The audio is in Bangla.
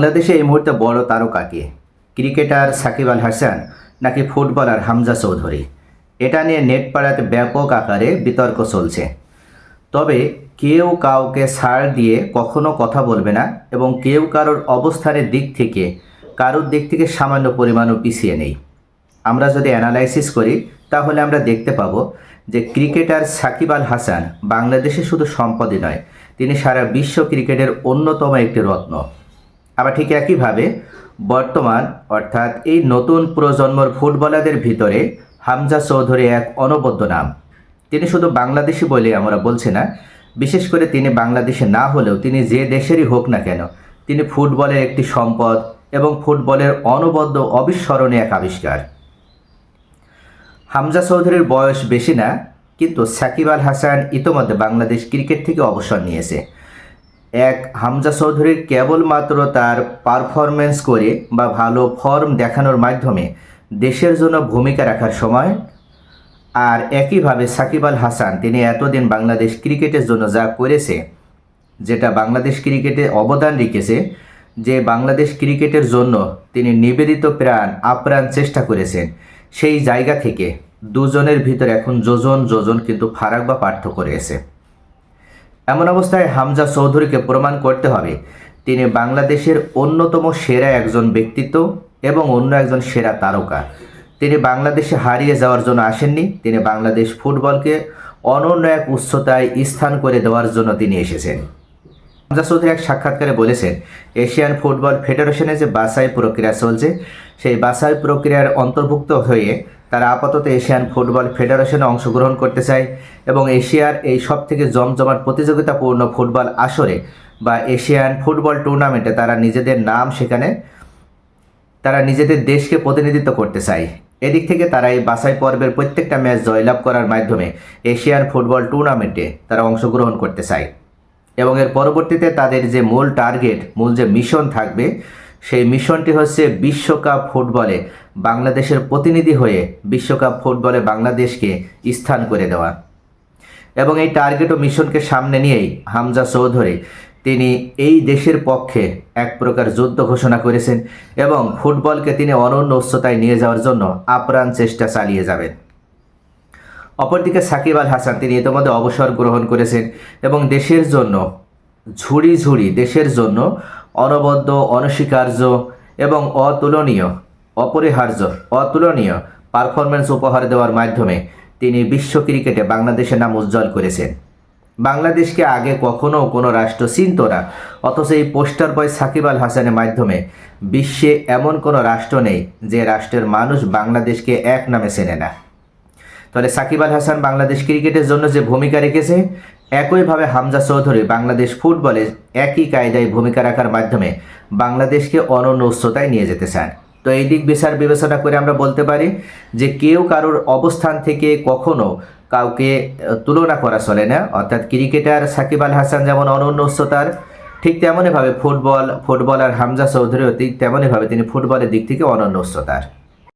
বাংলাদেশে এই মুহূর্তে বড় তারকা কে ক্রিকেটার সাকিব আল হাসান নাকি ফুটবলার হামজা চৌধুরী? এটা নিয়ে নেট পাড়াতে ব্যাপক আকারে বিতর্ক চলছে। তবে কেউ কাউকে ছাড় দিয়ে কখনো কথা বলবে না এবং কেউ কারোর অবস্থানের দিক থেকে, কারোর দিক থেকে সামান্য পরিমাণও পিছিয়ে নেই। আমরা যদি অ্যানালাইসিস করি, তাহলে আমরা দেখতে পাবো যে ক্রিকেটার সাকিব আল হাসান বাংলাদেশে শুধু সম্পদই নয়, তিনি সারা বিশ্ব ক্রিকেটের অন্যতম একটি রত্ন। আবার ঠিক একইভাবে বর্তমান, অর্থাৎ এই নতুন প্রজন্মর ফুটবলারদের ভিতরে হামজা চৌধুরী এক অনবদ্য নাম। তিনি শুধু বাংলাদেশি বলে আমরা বলছি না, বিশেষ করে তিনি বাংলাদেশে না হলেও তিনি যে দেশেরই হোক না কেন, তিনি ফুটবলের একটি সম্পদ এবং ফুটবলের অনবদ্য অবিস্মরণীয় এক আবিষ্কার। হামজা চৌধুরীর বয়স বেশি না, কিন্তু সাকিব আল হাসান ইতোমধ্যে বাংলাদেশ ক্রিকেট থেকে অবসর নিয়েছে। এক হামজা চৌধুরীর কেবলমাত্র তার পারফরমেন্স করে বা ভালো ফর্ম দেখানোর মাধ্যমে দেশের জন্য ভূমিকা রাখার সময়, আর একইভাবে সাকিব আল হাসান, তিনি এতদিন বাংলাদেশ ক্রিকেটের জন্য যা করেছে, যেটা বাংলাদেশ ক্রিকেটে অবদান রেখেছে, যে বাংলাদেশ ক্রিকেটের জন্য তিনি নিবেদিত প্রাণ আপ্রাণ চেষ্টা করেছেন, সেই জায়গা থেকে দুজনের ভিতর এখন যোজন যোজন কিন্তু ফারাক বা পার্থক্য রয়েছে। এমন অবস্থায় হামজা চৌধুরীকে প্রমাণ করতে হবে। তিনি বাংলাদেশের অন্যতম সেরা একজন ব্যক্তিত্ব এবং অন্য একজন সেরা তারকা। তিনি বাংলাদেশে হারিয়ে যাওয়ার জন্য আসেননি। তিনি বাংলাদেশ ফুটবলকে অনন্য এক উচ্চতায় স্থান করে দেওয়ার জন্য তিনি এসেছেন। হামজা চৌধুরী এক সাক্ষাৎকারে বলেছেন, এশিয়ান ফুটবল ফেডারেশনে যে বাছাই প্রক্রিয়া চলছে, সেই বাছাই প্রক্রিয়ার অন্তর্ভুক্ত হয়ে তারা আপাতত এশিয়ান ফুটবল ফেডারেশনে অংশগ্রহণ করতে চায় এবং এশিয়ার এই সব থেকে জমজমাট প্রতিযোগিতাপূর্ণ ফুটবল আসরে বা এশিয়ান ফুটবল টুর্নামেন্টে তারা নিজেদের নাম সেখানে, তারা নিজেদের দেশকে প্রতিনিধিত্ব করতে চায়। এদিক থেকে তারা এই বাছাই পর্বের প্রত্যেকটা ম্যাচ জয়লাভ করার মাধ্যমে এশিয়ান ফুটবল টুর্নামেন্টে তারা অংশগ্রহণ করতে চায়। এবং এর পরবর্তীতে তাদের যে মূল টার্গেট, মূল যে মিশন থাকবে, সেই মিশনটি হচ্ছে বিশ্বকাপ ফুটবলে বাংলাদেশের প্রতিনিধি হয়ে বিশ্বকাপ ফুটবলে বাংলাদেশকে স্থান করে দেওয়া। এবং এই টার্গেট ও মিশনকে সামনে নিয়েই হামজা চৌধুরী, তিনি এই দেশের পক্ষে এক প্রকার যুদ্ধ ঘোষণা করেছেন এবং ফুটবলকে তিনি অনন্য উচ্চতায় নিয়ে যাওয়ার জন্য আপ্রাণ চেষ্টা চালিয়ে যাবেন। অপরদিকে সাকিব আল হাসান, তিনি ইতিমধ্যে অবসর গ্রহণ করেছেন এবং দেশের জন্য ঝুড়ি ঝুড়ি, দেশের জন্য অনবদ্য, অনস্বীকার্য এবং অতুলনীয়, অপরিহার্য, অতুলনীয় পারফরমেন্স উপহার দেওয়ার মাধ্যমে তিনি বিশ্ব ক্রিকেটে বাংলাদেশের নাম উজ্জ্বল করেছেন। বাংলাদেশকে আগে কখনো কোনো রাষ্ট্র চিনত না, অথচ এই পোস্টার বয় সাকিব আল হাসানের মাধ্যমে বিশ্বে এমন কোনো রাষ্ট্র নেই যে রাষ্ট্রের মানুষ বাংলাদেশকে এক নামে চেনে না। তাহলে সাকিব আল হাসান বাংলাদেশ ক্রিকেটের জন্য যে ভূমিকা রেখেছে, একইভাবে হামজা চৌধুরী বাংলাদেশ ফুটবলে একই কায়দায় ভূমিকা রাখার মাধ্যমে বাংলাদেশকে অনন্য উচ্চতায় নিয়ে যেতে চান। তো এই দিক বিচার বিবেচনা করে আমরা বলতে পারি যে কেউ কারোর অবস্থান থেকে কখনো কাউকে তুলনা করা চলে না। অর্থাৎ ক্রিকেটার সাকিব আল হাসান যেমন অনন্য উচ্চতার ঠিক তেমনইভাবে ফুটবল, ফুটবলার হামজা চৌধুরীও ঠিক তেমনইভাবে তিনি ফুটবলের দিক থেকে অনন্য উচ্চতার